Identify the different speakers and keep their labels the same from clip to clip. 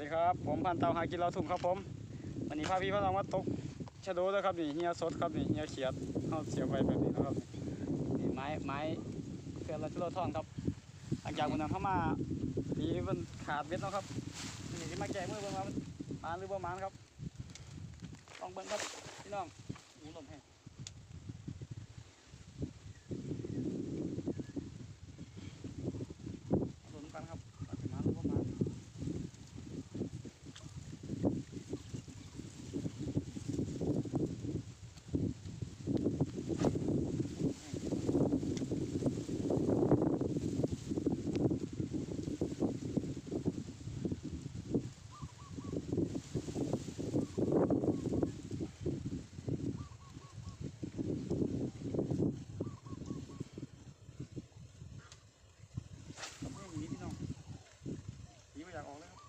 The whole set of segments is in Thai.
Speaker 1: ดีครับผมพันเตาหากินเราทุ่งครับผมวันนี้พาพี่พาน้องมาตกชะโดแล้วครับนี่เฮียสดครับนี่เฮียเขียดเอาเสียบไว้แบบนี้นะครับนี่ไม้ไม้เพื่อนเราชโดทองครับหลังจากวันนั้นเข้ามาปีมันขาดเบ็ดเนาะครับนี่ที่มาแก้มือเบิ่งว่ามันมานหรือบ่มานครับลองเบิ่งครับพี่น้องหมูลมแห้งเอาลุ้นกันครับว่าสิมานหรือบ่มาน กับเพื่อนอย่างนี้พี่น้องหนีไม่อยากออกเลยครับ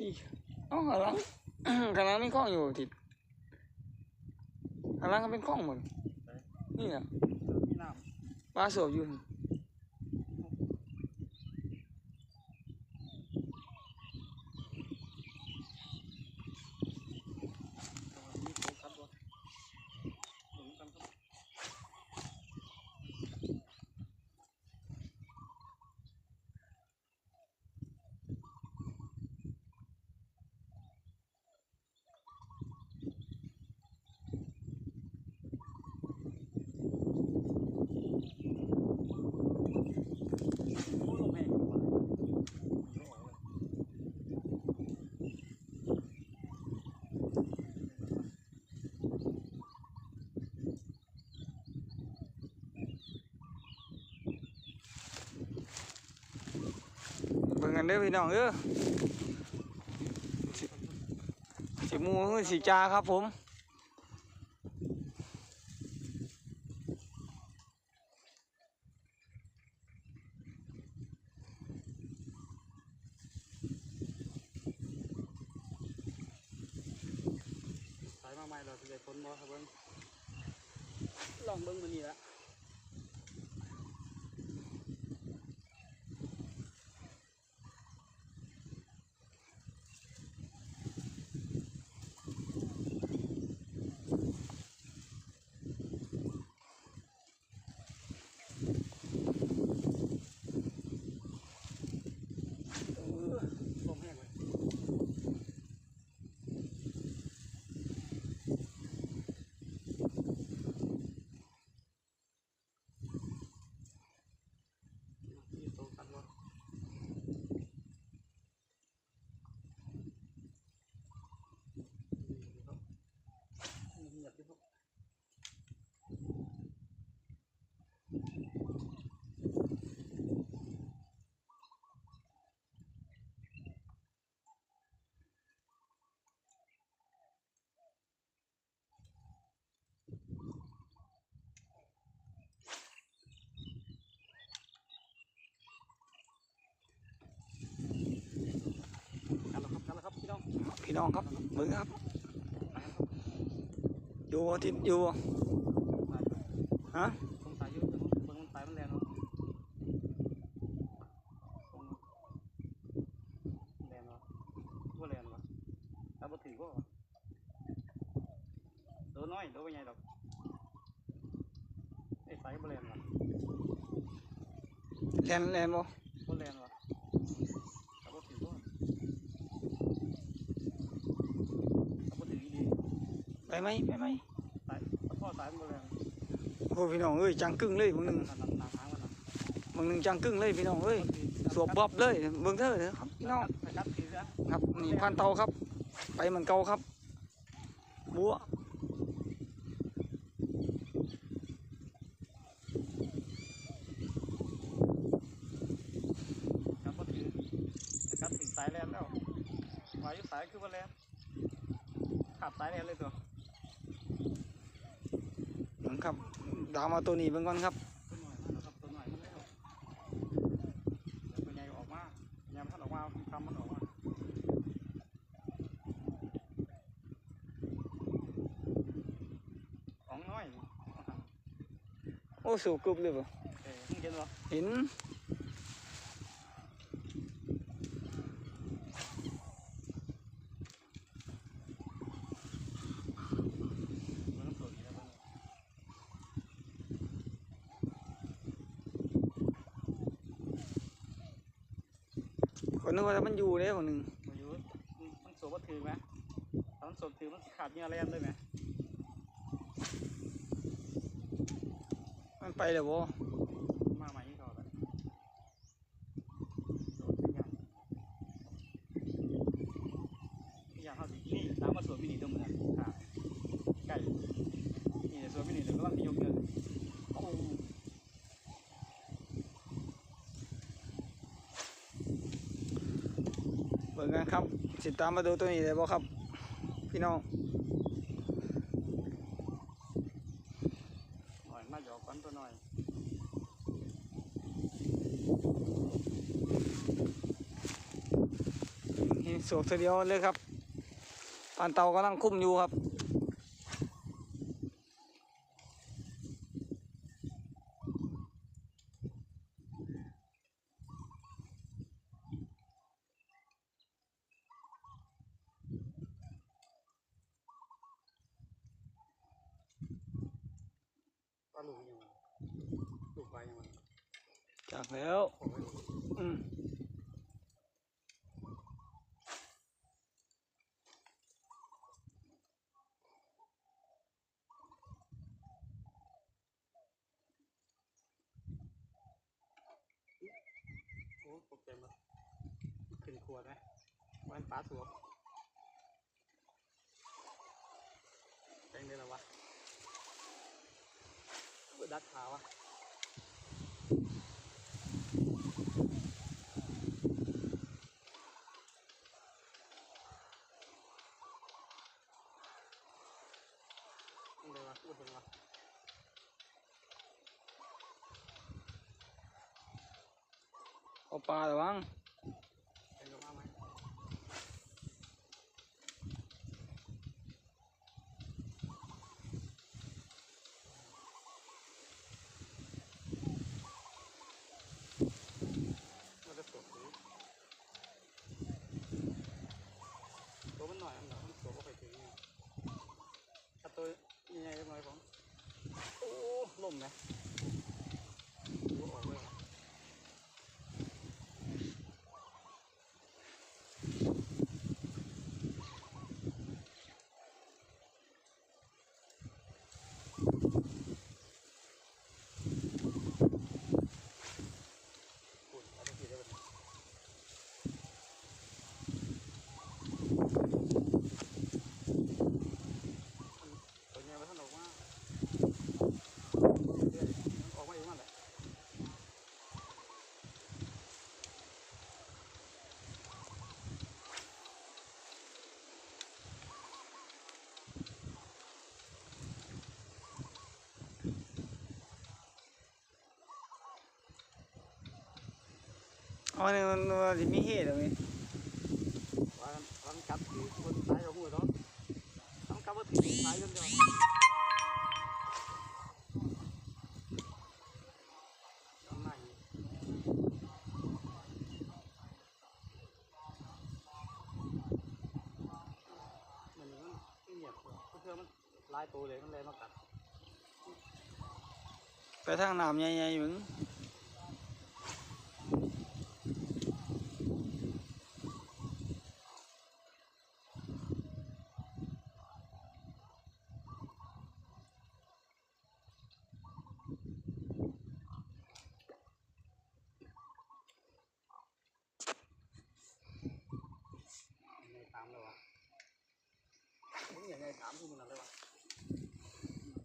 Speaker 1: อีอ๋อข้างหลัง ข้างหลังมีกล้องอยู่ติดข้างหลังก็เป็นกล้องหมดนี่น่ะ
Speaker 2: มีน้
Speaker 1: ปลาสวบอยู่ำ
Speaker 2: มีโคครับตัวหมุนกันครับ
Speaker 1: หมูลมแห้ง เบิ่ง กันเด้อพี่น้องเออสิสิหมูคือสิจาครับผม
Speaker 2: สายมาใหม่เราจะได้คนบ่ครับเบิ้ง
Speaker 1: ลองเบิ่งมื้อนี้ละ
Speaker 2: ลมแห้งเลยมีโตกันบ่เงียบอยู่ครับ กันแล้วครับกันแล้วครับพี่น้อง
Speaker 1: พี่น้องครับเบิ่งครับอยู่บ่ติดอยู่บ่
Speaker 2: ไปไห
Speaker 1: มไปไหม
Speaker 2: สายพ่อสายมันบ่แรง
Speaker 1: โอ้พี่น้องเอ้ยจังกึ้งเลยมึงหนึง
Speaker 2: นั่นนั่นนั่นทางมันน่ะ
Speaker 1: มึงหนึงจังกึ้งเลยพี่น้องเอ้ยสวบบ๊อบเลยเบิ่งเถอะเด้อครับพี่น้อง
Speaker 2: ไปจับถือซะ
Speaker 1: ครับนี่พันเตาครับ ไปเหมือนเก่าครับบัว อยอยู่สายคือวันแรกขาดสายแน่เลยตัว
Speaker 3: เบิ่งครับดาวมาตัวนี้เบิ่งก่อนครับ
Speaker 1: ตัวหน่อยมาแล้วครับตัวหน่อยมันแล้วเดี๋ยวตัวใหญ่ออกมาใหญ่มันออกมาทำมั ตัวนออกมาของน้อย
Speaker 3: โอ้สูกรุบเลยบ่
Speaker 1: เออมึงเห็นเหรอ
Speaker 3: เห็น
Speaker 1: ต้องเปิดอีกแล้วมัน
Speaker 3: คนนึกว่ามันอยู่เด้คนหนึง
Speaker 1: มันอยู่มันมันสวมถือไหมถ้ามัน สวมถือมันขาดเนื้อแร่ด้วยไหม
Speaker 3: มันไปแล้วบ่
Speaker 1: มาใหม่ก่อนเลยสวมถืออย่างอย่างเขาสินี่น้ำมาสวมมินิตัวเหมือนขาดไก่นี่สวมมินิเดี๋ยวก็ต้องยกเงินโอ้
Speaker 3: เบิ่งกันครับสิตามมาดูตัวนี้ได้บ่ครับ พี่น้อง
Speaker 1: หน่อยมาหยอกกันตัวหน่อย
Speaker 3: เห็นสูงตัวเดียวเลยครับปานเตากำลังคุ้มอยู่ครับ
Speaker 1: ปลาลูกยังไงลูกไปยังไง
Speaker 3: จากแล้ว
Speaker 1: โอ้ย
Speaker 3: อืม
Speaker 1: โอ้โปรแกรมมันขึ้นขวดนะวันปลาสวมแปลงได้แล้ววะเปิดดัดขาวะ อะไรวะพูดถึงวะ
Speaker 3: เอา ปลาระวัง
Speaker 1: เป็นกับว่าไหมมันจะสวมหรือตัวมันหน่อยอันหน่อยมันสวมก็ไปถึงไงถ้าตัวใหญ่ๆเล็กน้อยผมโอ้ล่มไหมดูออกเลย ปุ่นเอาไปกินได้แบบนี้ตัวใหญ่มาท่านออกมาเรื่อยๆออกมาเองนั่นแหละ
Speaker 3: เอาเนี่ยมันมันสิมีเหตุอะไร
Speaker 1: ว่ากันว่ามันกัดถือคนตายเอาหัวเนาะต้องกัดว่าถือตายกันเดียวต้องไหนมันมันเงียบเพื่อมันลายตัวเลยมันเลยมากัด
Speaker 3: ไปทางน้ำใหญ่ๆมึง
Speaker 1: ในตามเลยวะมึงอย่างไงถามกูมันอะไรวะ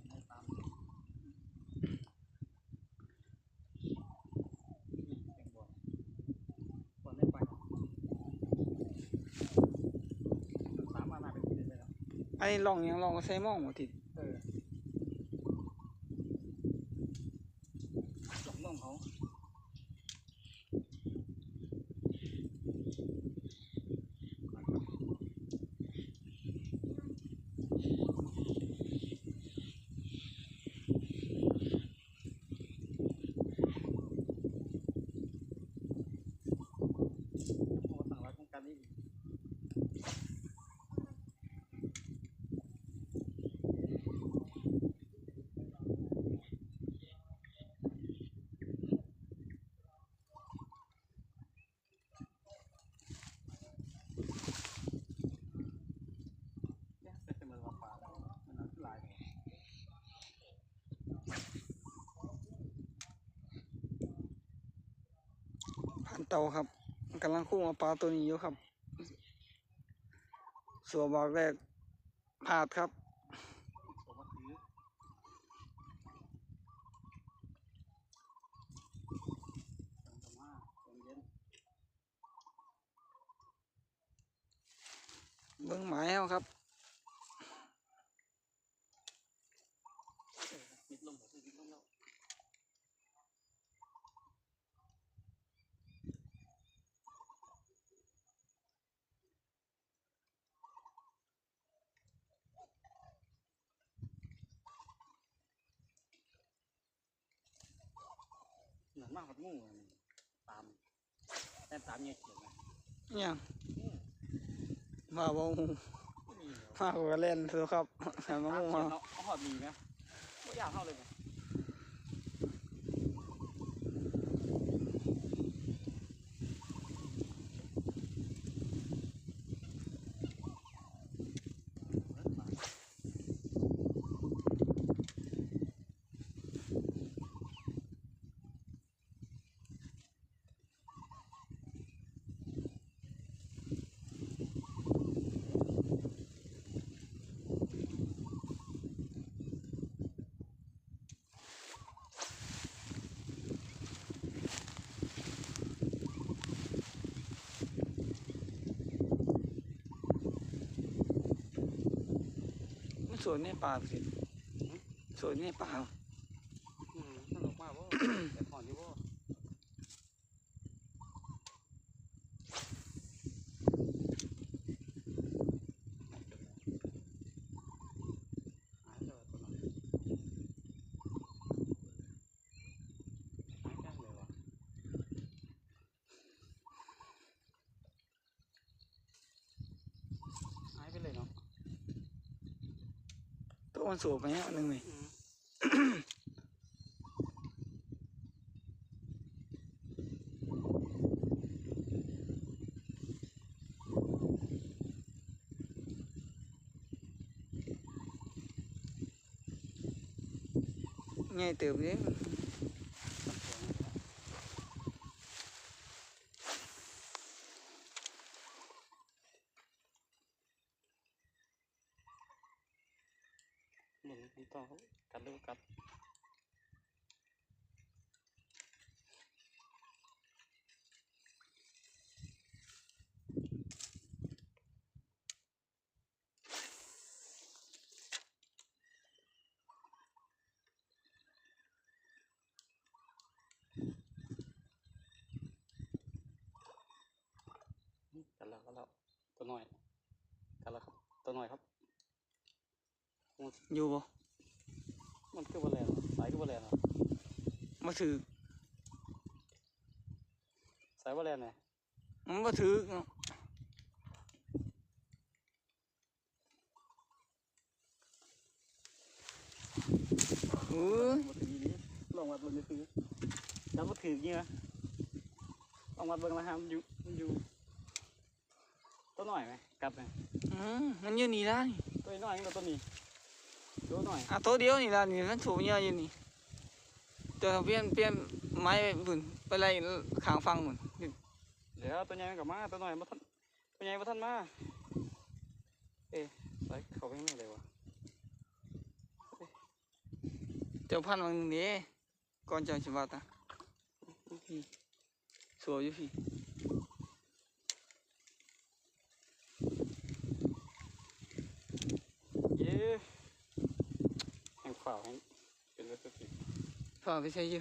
Speaker 1: ในตามนี่เป็นบอลบอลไม่ไป
Speaker 3: นี้ ลองยังลองใส่หมองบ่ติด
Speaker 1: เออสองน้องเขา
Speaker 2: โอ้ต่างรักของกันนี่
Speaker 1: เนี่ยเป็นเหมือนว่าปลาแล้วมันเอาขึ้นหลายเลย
Speaker 3: ผ่านเตาครับกำลังคุ้มาปลาตัวนี้อยู่ครับ สัวบอกแรกพลาดครับ
Speaker 2: ผมมาถือ
Speaker 1: จังหวะมาเบิ่
Speaker 3: งหมายเอาครับ
Speaker 2: มิดลมผมมิดลมแล้ว
Speaker 1: เห มือนมากกว่างูอะมันตามแต่ตามเนี่ยเขียนนะ
Speaker 3: อิหยังมาบ่ฮู้
Speaker 1: ไม่มีเหรอ
Speaker 3: มาก็เล่นซื้อครับแต่มา
Speaker 1: ตาม
Speaker 3: ฮู้
Speaker 1: เขีย
Speaker 3: มาน
Speaker 1: เอาเอาหอดมีไหมไม่อยากเข้าเลย
Speaker 3: สวยในป่าสิสวยในป่า
Speaker 1: อืมสนุกมากเว่าแต่ก่อนที่ว่าหายเลยตัวนั้นหายแค่เลยวะหายไปเลยเนาะ
Speaker 3: ตัว มันสวยไปเนี่ยอันหนึงนี่
Speaker 1: อืม
Speaker 3: ใหญ่เติบเด้
Speaker 1: เหมือนพี่ต่อเขากัดลูกกัด กันแล้วกันแล้ว ตัวหน่อยกันแล้วครับ ตัวหน่อยครับ
Speaker 3: อยู่บ่
Speaker 1: มันคือบอลแลนสายคือบอลแลนอะ
Speaker 3: มาถือ
Speaker 1: สายบอลแลนไง
Speaker 3: มันมาถือเนาะเออ
Speaker 1: มาถือนี้ลองวัดเบิ่งซื้อแล้วมาถืองี้นะลองวัดเบิ่งนะฮะมันอยู่มันอยู่ตัว หน่อยไหมกัดไหม
Speaker 3: อืมมันอยู่นี่ละนี่
Speaker 1: ตัวน้อยนี่ตัวนี้ตัวหน่อย
Speaker 3: อะตัวเดียวนี่ละนี่มันสูงเยอะอยู่นี่เดี๋ยวเปลี่ยนเปลี่ยนไม้ไปบุ่นไปไล่ข้างฟังบุ่น
Speaker 1: เดี๋ยวตัวใหญ่มันกลับมาตัวหน่อยมาทันตัวใหญ่มาทันมาเอ๊ะสายเขาไปข้างในเลยวะ
Speaker 3: เจ้าพันธุ์มันนี้ก่อนจะชิบาตาพี่สวยอยู่พี่
Speaker 1: แห่งฝ่าแห่ง
Speaker 2: เป็นรสติ
Speaker 3: ฝ่าไม่ใช่ยู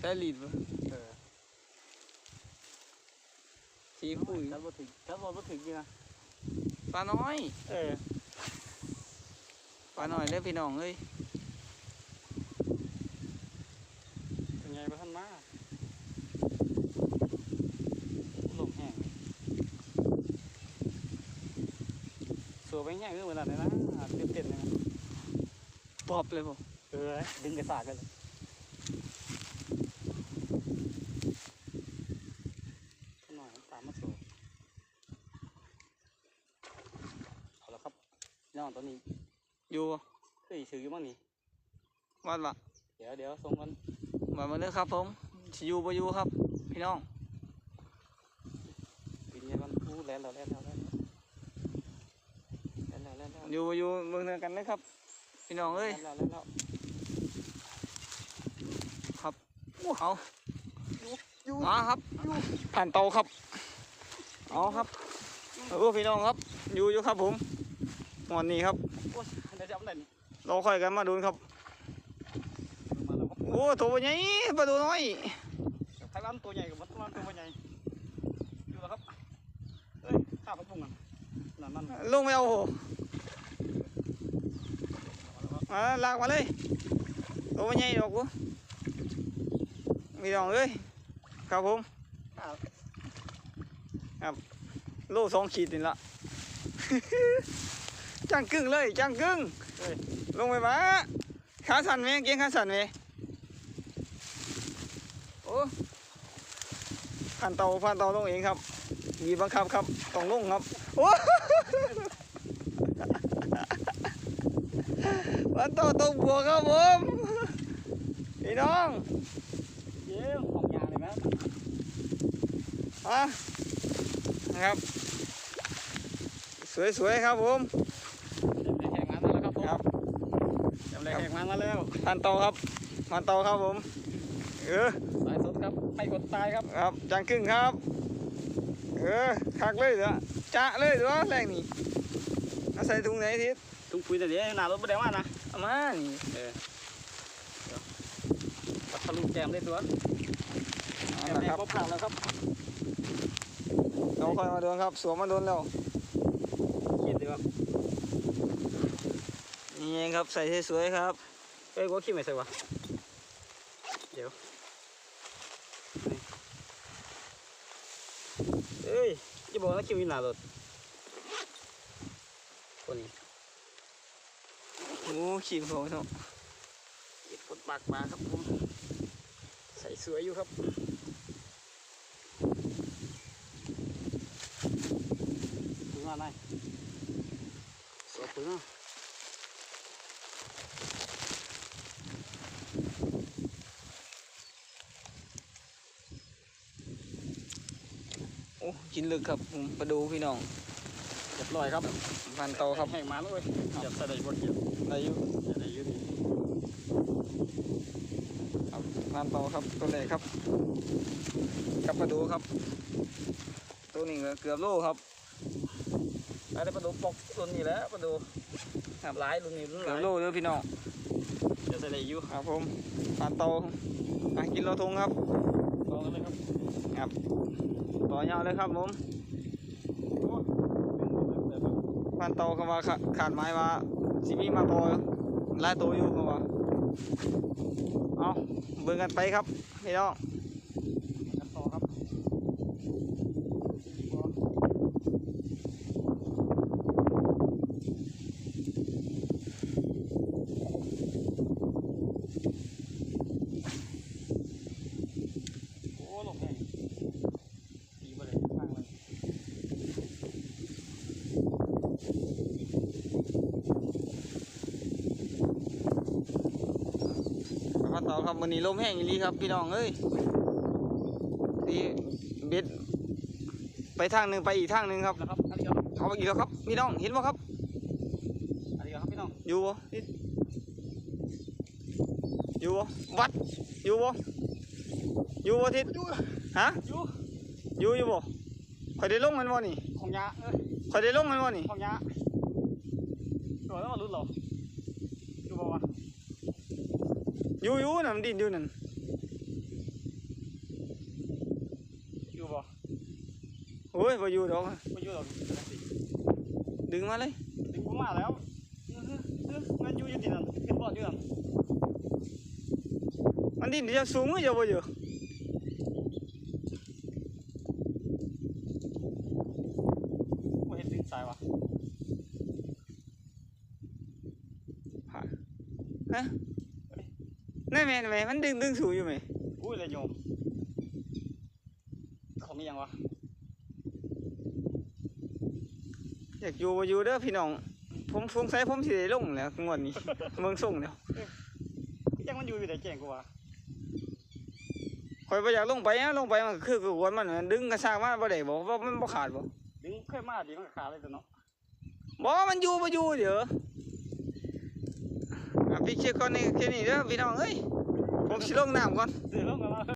Speaker 3: ใช่หลีดปะ
Speaker 2: เออ
Speaker 3: สีปุ๋ย
Speaker 2: แล้วมาถึงแล้วมาถึงนี่น
Speaker 3: ปลาน้อย
Speaker 2: เออ
Speaker 3: ปลาหน่อยเล็กพี่น้องเอ้ย
Speaker 1: ไปแห้งคือเหมือนอะไรนะอ่าเต้นๆเลยนะ
Speaker 3: ปอบเลยบ่
Speaker 2: เออดึงกระสากกันเลย
Speaker 1: ท่านหน่อยตามมาสัวเอาละครับน้องตัวนี้
Speaker 3: อยู่บ่
Speaker 1: เคยซื้อบ้างนี่
Speaker 3: วัดละ
Speaker 1: เดี๋ยวเดี๋ยวส่งกัน
Speaker 3: มามาเลยครับผมสิอยู่บ่อยู่ครับ พี่น้อง
Speaker 1: ปีนี้มันพูดแล้วแล้วแล้วแล้วแล้วแล้วแล้วแล้ว
Speaker 3: อยู่บ่อยู่เบิ่งเนื้อกันเลยครับ พี่น้องเอ้ย
Speaker 1: แล้วแล้วแล้ว
Speaker 3: ครับเอามาครับผ่านเตาครับเอาครับเออพี่น้องครับ อยู่อยู่ครับผมวันนี้ครับ
Speaker 1: โอ้ยได้จับได้นี่
Speaker 3: เราค่อยกันมาดูครับ
Speaker 1: มาแล้วครับ
Speaker 3: โอ้ตัวใหญ่ปลาตัวน้อย
Speaker 1: ไทยบ้านตัวใหญ่กับวัดบ้านตัวใหญ่อยู่แล้วครับเอ้ยข้าพักบุ้งกันนั่นนั่น
Speaker 3: ลงไปเอาโห มาลากมาเลยตัวใหญ่ดอกกูพี่น้องเอ้ยครับผมโลสองขีดนี่ละจังกึ่งเลยจังกึ่ง
Speaker 1: เอ้ย
Speaker 3: ลงไปมาขาสั่นไหมเก่งขาสั่นไหมโอ้ผ่านเตาผ่านเตาลงเองครับมีบังคับครับต้องลงครับโอ้ ผ่านเตาต้องบวกครับผมพี่น้อง
Speaker 1: เยี่ยมของยางเลยไหม
Speaker 3: ฮะนะครับ สวยๆครับผม
Speaker 1: เดี๋ยวแข่งงานมาแล้วครับผม
Speaker 3: ครับ
Speaker 1: เดี๋ยวแข่งงานมาแล้ว
Speaker 3: ผ่านเตาครับผ่านเตาครับผมเออ
Speaker 1: สายสดครับไม่กดตายครับ
Speaker 3: ครับจังครึ่งครับเออคักเลยเถอะจะเลยเถอะแรงนี่เอาใส่ถุงไหนทิศ
Speaker 1: ตุ้งปุยแต่เดี๋ยวหน้ารถไม่ได้ว่านะ
Speaker 3: เอามานี่
Speaker 1: เออเดี๋ยวปัดทะลุแกมได้ตัว
Speaker 3: เอา
Speaker 1: แกม
Speaker 3: ละ
Speaker 1: แด
Speaker 3: ค
Speaker 1: ง
Speaker 3: รับ
Speaker 1: ก็ผ่านแล้วครับ
Speaker 3: เราค่อยมาโดนครับ สวมมาโดนแล้ว
Speaker 1: คิดดีครับ
Speaker 3: นี่เองครับใส่สวยๆครับ
Speaker 1: เอ้ยว่าคิดไม่ใช่วะเดี๋ยวนี่เอ้ยจะบอกว่าคิดมีหน้ารถตัวนี้
Speaker 3: โอ้ขีดผมเนาะ
Speaker 1: เก็บกดปากมาครับผม ใส่สวยอยู่ครับถึงว่าไงสวยถึงอะ
Speaker 3: โอ้กินลึกครับผมไปดูพี่น้อง
Speaker 1: เรียบร้อยครับ
Speaker 3: ผ่านเตาครับ
Speaker 1: แห้งมาแล้วเว้ยเก็บใส่ได้บนเกี่ยว
Speaker 3: ได้อยู่
Speaker 1: ใส่ได้อยืดนี่
Speaker 3: ครับผ่านเตาครับตัวแรกครับกับปลาดูครับ ตัวนี้ก็เกือบโลครับ
Speaker 1: อันนี้ปลาดูปกรุ่นนี้แหล้วปลาดูครับหลายรุ่นนี้รุ่นห
Speaker 3: เกือ
Speaker 1: ลา
Speaker 3: บ
Speaker 1: ย
Speaker 3: โลเด้อพี่น้อง
Speaker 1: เดี๋ยวใส่ได้อยู่
Speaker 3: ครับผมผ่านเตาหากินเราทงครับ
Speaker 1: ลองกันเลยครับ
Speaker 3: ครับต่อยาวเลยครับผมผ่านเตก็ว่าขาขาดไม้ว่าสิมีมาโตไล่โตัวอยู่ก็ว่าเอาเบิ่งกันไปครับพี่น้อง
Speaker 1: กันต่อครับ โอ้หลงแห้งดีมาเลยข้างเลย
Speaker 3: ผ่านเตาครับ วันนี้ลมแห้งอีหลีครับพี่น้องเอ้ยดีเบ็ดไปทางหนึ่งไปอีกทางหนึ่งครับ
Speaker 1: นะครับอันนี้ครับ
Speaker 3: เขาอีกแล้วครับพี่น้องเห็นบ่ครับ
Speaker 1: อันนี้ครับพี่น้อง
Speaker 3: อยู่บ่นี่อยู่บ่วัดอยู่บ่อยู่บ่ทิศฮะ
Speaker 1: อยู่
Speaker 3: อยู่อยู่บ่ข่อยได้ลงมันบ่นี่
Speaker 1: ของยาเอ้ย
Speaker 3: ข่อยได้ลงมันบ่นี่
Speaker 1: ของยา
Speaker 3: อ ยู่อยู่น่ะมันดินอยู่นั่น
Speaker 1: อยู่บ่
Speaker 3: โอ้ยบ่อยู่ดอก
Speaker 1: ไม่อยู่หรอก
Speaker 3: ดึงมาเลย
Speaker 1: ดึงผมมาแล้วเออเออมันอยู่อยู่ที่นั่นขึ้นบอดอยู่นั่น
Speaker 3: มันดินจะสูงก็จะบ่อยู่
Speaker 1: บ่เห็นดึงสายวะ
Speaker 3: ฮะ นั่นแม่นแม่มันดึงดึงสูงอยู่ไหม
Speaker 1: อุ้ยเลยโยมของมีหยังวะ
Speaker 3: อยากอยู่บ่อยู่เด้อพี่น้อง ผมสงสัยผมสิได้ลงแล้วงวดนี้ เมืองส่งแล้ว
Speaker 1: ยังมันอยู่อยู่แต่แจ้งกูว่า
Speaker 3: ข่อยบ่อยากลงไปนะลงไปมันก็คือกระวนมันน่ะดึงกระชากมาบ่ได้บ่ว่ามันบ่ขาดบ่
Speaker 1: ดึงเคยมาดีมันก็ขาดเลยตัวเนาะ
Speaker 3: บ่มันอยู่บ่อยู่เดี๋ยวอะ พี่เช็คก่อนนี่แค่นี้เด้อพี่น้องเอ้ยผมสิลงน้ำก่อน